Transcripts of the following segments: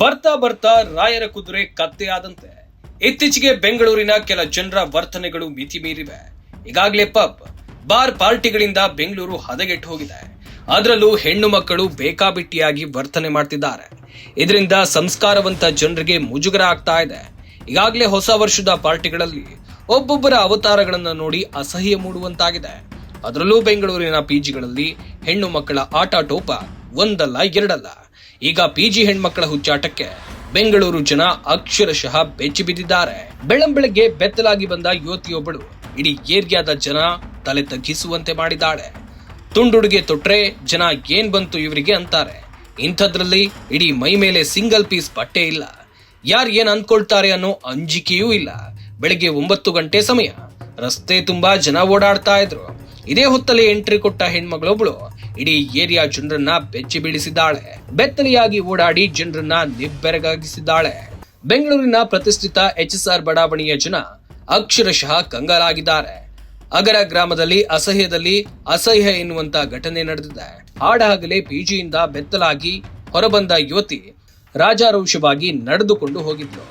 ಬರ್ತಾ ಬರ್ತಾ ರಾಯರ ಕುದುರೆ ಕತ್ತೆಯಾದಂತೆ. ಇತ್ತೀಚೆಗೆ ಬೆಂಗಳೂರಿನ ಕೆಲ ಜನರ ವರ್ತನೆಗಳು ಮಿತಿ ಮೀರಿವೆ. ಈಗಾಗಲೇ ಪಬ್, ಬಾರ್ ಪಾರ್ಟಿಗಳಿಂದ ಬೆಂಗಳೂರು ಹದಗೆಟ್ಟು ಹೋಗಿದೆ. ಅದರಲ್ಲೂ ಹೆಣ್ಣು ಮಕ್ಕಳು ಬೇಕಾಬಿಟ್ಟಿಯಾಗಿ ವರ್ತನೆ ಮಾಡ್ತಿದ್ದಾರೆ. ಇದರಿಂದ ಸಂಸ್ಕಾರವಂತ ಜನರಿಗೆ ಮುಜುಗರ ಆಗ್ತಾ ಇದೆ. ಈಗಾಗಲೇ ಹೊಸ ವರ್ಷದ ಪಾರ್ಟಿಗಳಲ್ಲಿ ಒಬ್ಬೊಬ್ಬರ ಅವತಾರಗಳನ್ನು ನೋಡಿ ಅಸಹ್ಯ ಮೂಡುವಂತಾಗಿದೆ. ಅದರಲ್ಲೂ ಬೆಂಗಳೂರಿನ ಪಿಜಿಗಳಲ್ಲಿ ಹೆಣ್ಣು ಮಕ್ಕಳ ಆಟಾಟೋಪ ಒಂದಲ್ಲ ಎರಡಲ್ಲ. ಈಗ ಪಿಜಿ ಹೆಣ್ಮಕ್ಕಳ ಹುಚ್ಚಾಟಕ್ಕೆ ಬೆಂಗಳೂರು ಜನ ಅಕ್ಷರಶಃ ಬೆಚ್ಚಿ ಬಿದ್ದಿದ್ದಾರೆ. ಬೆಳ್ಳಂಬೆಳಗ್ಗೆ ಬೆತ್ತಲಾಗಿ ಬಂದ ಯುವತಿಯೊಬ್ಬಳು ಇಡೀ ಏರಿಯಾದ ಜನ ತಲೆ ತಗ್ಗಿಸುವಂತೆ ಮಾಡಿದ್ದಾಳೆ. ತುಂಡುಡುಗೆ ತೊಟ್ರೆ ಜನ ಏನ್ ಬಂತು ಇವರಿಗೆ ಅಂತಾರೆ. ಇಂಥದ್ರಲ್ಲಿ ಇಡೀ ಮೈ ಮೇಲೆ ಸಿಂಗಲ್ ಪೀಸ್ ಬಟ್ಟೆ ಇಲ್ಲ. ಯಾರು ಏನ್ ಅಂದ್ಕೊಳ್ತಾರೆ ಅನ್ನೋ ಅಂಜಿಕೆಯೂ ಇಲ್ಲ. ಬೆಳಿಗ್ಗೆ ಒಂಬತ್ತು ಗಂಟೆ ಸಮಯ. ರಸ್ತೆ ತುಂಬಾ ಜನ ಓಡಾಡ್ತಾ ಇದ್ರು. ಇದೇ ಹೊತ್ತಲ್ಲಿ ಎಂಟ್ರಿ ಕೊಟ್ಟ ಹೆಣ್ಮಗಳೊಬ್ಳು ಇಡೀ ಏರಿಯಾ ಜನರನ್ನ ಬೆಚ್ಚಿ ಬೀಳಿಸಿದ್ದಾಳೆ. ಬೆತ್ತಲೆಯಾಗಿ ಓಡಾಡಿ ಜನರನ್ನ ನಿಬ್ಬೆರಗಾಗಿಸಿದ್ದಾಳೆ. ಬೆಂಗಳೂರಿನ ಪ್ರತಿಷ್ಠಿತ ಎಚ್ ಎಸ್ ಆರ್ ಬಡಾವಣೆಯ ಜನ ಅಕ್ಷರಶಃ ಕಂಗಾಲಾಗಿದ್ದಾರೆ. ಅಗರ ಗ್ರಾಮದಲ್ಲಿ ಅಸಹ್ಯದಲ್ಲಿ ಅಸಹ್ಯ ಎನ್ನುವಂತ ಘಟನೆ ನಡೆದಿದೆ. ಹಾಡಹಗಲೇ ಪಿಜಿಯಿಂದ ಬೆತ್ತಲಾಗಿ ಹೊರಬಂದ ಯುವತಿ ರಾಜಾರೋಷವಾಗಿ ನಡೆದುಕೊಂಡು ಹೋಗಿದ್ಲು.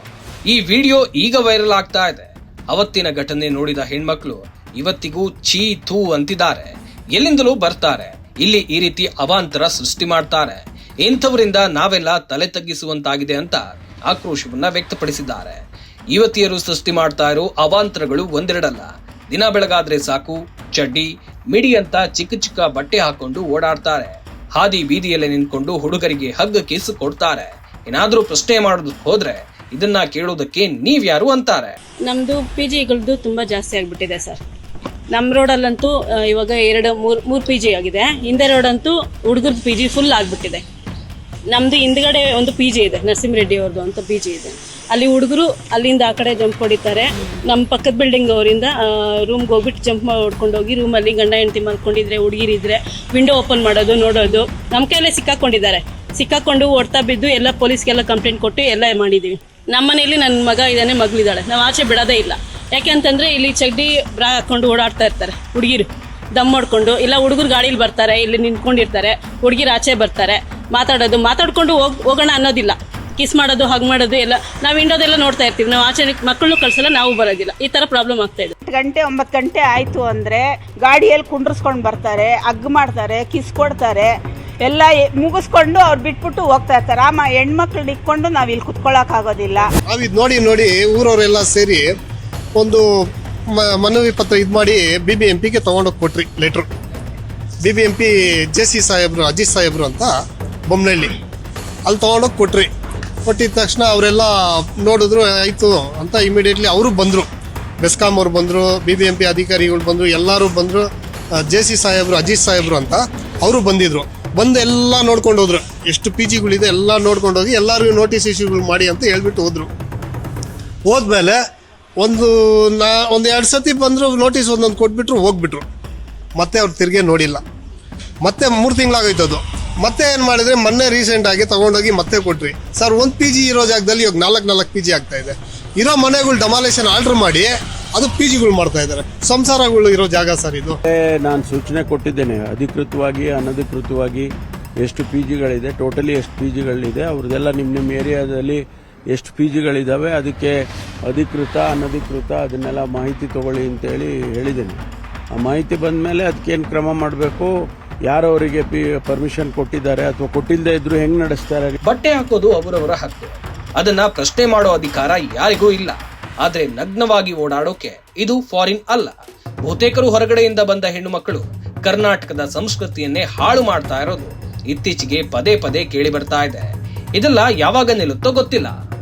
ಈ ವಿಡಿಯೋ ಈಗ ವೈರಲ್ ಆಗ್ತಾ ಇದೆ. ಅವತ್ತಿನ ಘಟನೆ ನೋಡಿದ ಹೆಣ್ಮಕ್ಳು ಇವತ್ತಿಗೂ ಛೀ ಥೂ ಅಂತಿದ್ದಾರೆ. ಎಲ್ಲಿಂದಲೂ ಬರ್ತಾರೆ. ಇಲ್ಲಿ ಈ ರೀತಿ ಅವಾಂತರ ಸೃಷ್ಟಿ ಮಾಡ್ತಾರೆ. ಇಂಥವರಿಂದ ನಾವೆಲ್ಲ ತಲೆ ತಗ್ಗಿಸುವಂತಾಗಿದೆ ಅಂತ ಆಕ್ರೋಶವನ್ನ ವ್ಯಕ್ತಪಡಿಸಿದ್ದಾರೆ. ಯುವತಿಯರು ಸೃಷ್ಟಿ ಮಾಡ್ತಾ ಇರೋ ಅವಾಂತರಗಳು ಒಂದೆರಡಲ್ಲ. ದಿನ ಬೆಳಗಾದ್ರೆ ಸಾಕು, ಚಡ್ಡಿ, ಮಿಡಿ ಅಂತ ಚಿಕ್ಕ ಚಿಕ್ಕ ಬಟ್ಟೆ ಹಾಕೊಂಡು ಓಡಾಡ್ತಾರೆ. ಹಾದಿ ಬೀದಿಯಲ್ಲಿ ನಿಂತ್ಕೊಂಡು ಹುಡುಗರಿಗೆ ಹಗ್ಗ ಕೇಸು ಕೊಡ್ತಾರೆ. ಏನಾದ್ರೂ ಪ್ರಶ್ನೆ ಮಾಡೋದಕ್ಕೆ ಹೋದ್ರೆ ಇದನ್ನ ಕೇಳೋದಕ್ಕೆ ನೀವ್ಯಾರು ಅಂತಾರೆ. ನಮ್ದು ಪಿಜಿಗಳದ್ದು ತುಂಬಾ ತುಂಬ ಜಾಸ್ತಿ ಆಗ್ಬಿಟ್ಟಿದೆ ಸರ್. ನಮ್ಮ ರೋಡಲ್ಲಂತೂ ಇವಾಗ ಎರಡು, ಮೂರು ಮೂರು ಪಿ ಜಿ ಆಗಿದೆ. ಹಿಂದೆ ರೋಡಂತೂ ಹುಡುಗರದ್ದು ಪಿ ಜಿ ಫುಲ್ ಆಗಿಬಿಟ್ಟಿದೆ. ನಮ್ಮದು ಹಿಂದ್ಗಡೆ ಒಂದು ಪಿ ಜಿ ಇದೆ, ನರಸಿಂಹರೆಡ್ಡಿ ಅವ್ರದ್ದು ಅಂತ ಪಿ ಜಿ ಇದೆ. ಅಲ್ಲಿ ಹುಡುಗರು ಅಲ್ಲಿಂದ ಆ ಕಡೆ ಜಂಪ್ ಹೊಡಿತಾರೆ. ನಮ್ಮ ಪಕ್ಕದ ಬಿಲ್ಡಿಂಗ್ ಅವರಿಂದ ರೂಮ್ಗೆ ಹೋಗ್ಬಿಟ್ಟು ಜಂಪ್ ಹೊಡ್ಕೊಂಡು ಹೋಗಿ ರೂಮಲ್ಲಿ ಗಂಡ ಹೆಂಡತಿ ಮಲ್ಕೊಂಡಿದ್ರೆ ಹುಡುಗಿರಿದ್ರೆ ವಿಂಡೋ ಓಪನ್ ಮಾಡೋದು, ನೋಡೋದು. ನಮ್ಮ ಕೈಲೇ ಸಿಕ್ಕಾಕೊಂಡಿದ್ದಾರೆ. ಸಿಕ್ಕಾಕೊಂಡು ಓಡ್ತಾ ಬಿದ್ದು ಎಲ್ಲ ಪೊಲೀಸ್ಗೆಲ್ಲ ಕಂಪ್ಲೇಂಟ್ ಕೊಟ್ಟು ಎಲ್ಲ ಮಾಡಿದ್ದೀವಿ ನಮ್ಮ ಮನೇಲಿ ನನ್ನ ಮಗ ಇದ್ದಾನೆ, ಮಗಳಿದ್ದಾಳೆ. ನಾವು ಆಚೆ ಬಿಡೋದೇ ಇಲ್ಲ. ಯಾಕೆ ಅಂತಂದ್ರೆ ಇಲ್ಲಿ ಚಡ್ಡಿ ಬ್ರಾ ಹಾಕೊಂಡು ಓಡಾಡ್ತಾ ಇರ್ತಾರೆ ಹುಡುಗಿರು. ದಮ್ ಮಾಡ್ಕೊಂಡು ಇಲ್ಲ ಹುಡುಗರು ಗಾಡೀಲಿ ಬರ್ತಾರೆ ಇಲ್ಲಿ ನಿಂತ್ಕೊಂಡಿರ್ತಾರೆ ಹುಡುಗಿರು ಆಚೆ ಬರ್ತಾರೆ ಮಾತಾಡೋದು. ಮಾತಾಡ್ಕೊಂಡು ಹೋಗ್ ಹೋಗೋಣ ಅನ್ನೋದಿಲ್ಲ. ಕಿಸ್ ಮಾಡೋದು ಹಗ್ ಮಾಡೋದು ಎಲ್ಲ. ನಾವು ಇಂಡೋದೆಲ್ಲ ನೋಡ್ತಾ ಇರ್ತೀವಿ. ನಾವು ಆಚೆ ಮಕ್ಕಳನ್ನು ಕಳ್ಸಲ್ಲ ನಾವು ಬರೋದಿಲ್ಲ. ಈ ಥರ ಪ್ರಾಬ್ಲಮ್ ಆಗ್ತಾ ಇದೆ. ಹತ್ತು ಗಂಟೆ ಒಂಬತ್ತು ಗಂಟೆ ಆಯಿತು ಅಂದರೆ ಗಾಡಿಯಲ್ಲಿ ಕುಂಡ್ರಿಸ್ಕೊಂಡು ಬರ್ತಾರೆ ಅಗ್ ಮಾಡ್ತಾರೆ ಕಿಸ್ ಕೊಡ್ತಾರೆ ಎಲ್ಲ ಮುಗಿಸ್ಕೊಂಡು ಅವ್ರು ಬಿಟ್ಬಿಟ್ಟು ಹೋಗ್ತಾ ಇರ್ತಾರೆ. ಆಮ ಹೆಣ್ಮಕ್ಳನ್ನ ಇಟ್ಕೊಂಡು ನಾವು ಇಲ್ಲಿ ಕುತ್ಕೊಳ್ಳೋಕ್ಕಾಗೋದಿಲ್ಲ ನಾವು ಇದು ನೋಡಿ ನೋಡಿ ಊರವರೆಲ್ಲ ಸೇರಿ ಒಂದು ಮನವಿ ಪತ್ರ ಇದು ಮಾಡಿ ಬಿ ಬಿ ಎಂ ಪಿಗೆ ತೊಗೊಂಡೋಗಿ ಕೊಟ್ರಿ letter B B M P J C ಸಾಹೇಬ್ರು, ಅಜಿತ್ ಸಾಹೇಬ್ರು ಅಂತ ಬೊಮ್ಮನಹಳ್ಳಿ ಅಲ್ಲಿ ತೊಗೊಂಡೋಗಿ ಕೊಟ್ರಿ ಕೊಟ್ಟಿದ ತಕ್ಷಣ ಅವರೆಲ್ಲ ನೋಡಿದ್ರು, ಆಯಿತು ಅಂತ ಇಮಿಡಿಯೇಟ್ಲಿ ಅವರು ಬಂದರು. ಬೆಸ್ಕಾಮ್ ಅವ್ರು ಬಂದರು ಬಿ ಬಿ ಎಂ ಪಿ ಅಧಿಕಾರಿಗಳು ಬಂದರು, ಎಲ್ಲರೂ ಬಂದರು. ಜೆ ಸಿ ಸಾಹೇಬ್ರು, ಅಜಿತ್ ಸಾಹೇಬ್ರು ಅಂತ ಅವರು ಬಂದಿದ್ರು. ಬಂದು ಎಲ್ಲ ನೋಡ್ಕೊಂಡು ಹೋದ್ರು. ಎಷ್ಟು ಪಿ ಜಿಗಳಿದೆ ಎಲ್ಲ ನೋಡ್ಕೊಂಡೋಗಿ ಎಲ್ಲರಿಗೂ ನೋಟಿಸ್ ಇಶ್ಯೂಗಳು ಮಾಡಿ ಅಂತ ಹೇಳ್ಬಿಟ್ಟು ಹೋದ್ರು. ಹೋದ್ಮೇಲೆ ಒಂದು ನಾ ಒಂದು ಎರಡು ಸತಿ ಬಂದರು ನೋಟಿಸ್ ಒಂದೊಂದು ಕೊಟ್ಬಿಟ್ರು, ಹೋಗ್ಬಿಟ್ರು. ಮತ್ತೆ ಅವ್ರು ತಿರ್ಗೇ ನೋಡಿಲ್ಲ. ಮತ್ತೆ ಮೂರು ತಿಂಗಳಾಗೋಯ್ತು ಅದು. ಮತ್ತೆ ಏನು ಮಾಡಿದ್ರೆ ಮೊನ್ನೆ ರೀಸೆಂಟಾಗಿ ತೊಗೊಂಡೋಗಿ ಮತ್ತೆ ಕೊಟ್ರಿ. ಸರ್, ಒಂದು ಪಿ ಜಿ ಇರೋ ಜಾಗದಲ್ಲಿ ಇವಾಗ ನಾಲ್ಕು ನಾಲ್ಕು ಪಿ ಜಿ ಆಗ್ತಾಯಿದೆ ಇರೋ ಮನೆಗಳು ಡಮಾಲೇಷನ್ ಆರ್ಡ್ರ್ ಮಾಡಿ, ಅದು ಪಿ ಜಿಗಳು ಮಾಡ್ತಾ ಇದ್ದಾರೆ ಸಂಸಾರಗಳು ಇರೋ ಜಾಗ ಸರ್ ಇದು. ನಾನು ಸೂಚನೆ ಕೊಟ್ಟಿದ್ದೇನೆ, ಅಧಿಕೃತವಾಗಿ, ಅನಧಿಕೃತವಾಗಿ ಎಷ್ಟು ಪಿ ಜಿಗಳಿದೆ ಟೋಟಲಿ ಎಷ್ಟು ಪಿ ಜಿಗಳಿದೆ ಅವ್ರದ್ದೆಲ್ಲ ನಿಮ್ಮ ನಿಮ್ಮ ಏರಿಯಾದಲ್ಲಿ ಎಷ್ಟು ಪಿ ಜಿಗಳಿದ್ದಾವೆ ಅದಕ್ಕೆ ಅಧಿಕೃತ, ಅನಧಿಕೃತ ಅದನ್ನೆಲ್ಲ ಮಾಹಿತಿ ತಗೊಳ್ಳಿ ಅಂತೇಳಿ ಹೇಳಿದ್ದೀನಿ. ಆ ಮಾಹಿತಿ ಬಂದ ಮೇಲೆ ಅದಕ್ಕೇನು ಕ್ರಮ ಮಾಡಬೇಕು? ಯಾರು ಅವರಿಗೆ ಪಿ, ಪರ್ಮಿಷನ್ ಕೊಟ್ಟಿದ್ದಾರೆ ಅಥವಾ ಕೊಟ್ಟಿಲ್ಲದೆ ಇದ್ರು ಹೆಂಗೆ ನಡೆಸ್ತಾರೆ? ಬಟ್ಟೆ ಹಾಕೋದು ಅವರವರ ಹಕ್ಕು. ಅದನ್ನ ಪ್ರಶ್ನೆ ಮಾಡೋ ಅಧಿಕಾರ ಯಾರಿಗೂ ಇಲ್ಲ. ಆದರೆ ನಗ್ನವಾಗಿ ಓಡಾಡೋಕೆ ಇದು ಫಾರಿನ್ ಅಲ್ಲ. ಬಹುತೇಕರು ಹೊರಗಡೆಯಿಂದ ಬಂದ ಹೆಣ್ಣು ಮಕ್ಕಳು ಕರ್ನಾಟಕದ ಸಂಸ್ಕೃತಿಯನ್ನೇ ಹಾಳು ಮಾಡ್ತಾ ಇರೋದು. ಇತ್ತೀಚೆಗೆ ಪದೇ ಪದೇ ಕೇಳಿ ಬರ್ತಾ ಇದೆ. ಇದೆಲ್ಲ ಯಾವಾಗ ನಿಲ್ಲುತ್ತೋ ಗೊತ್ತಿಲ್ಲ.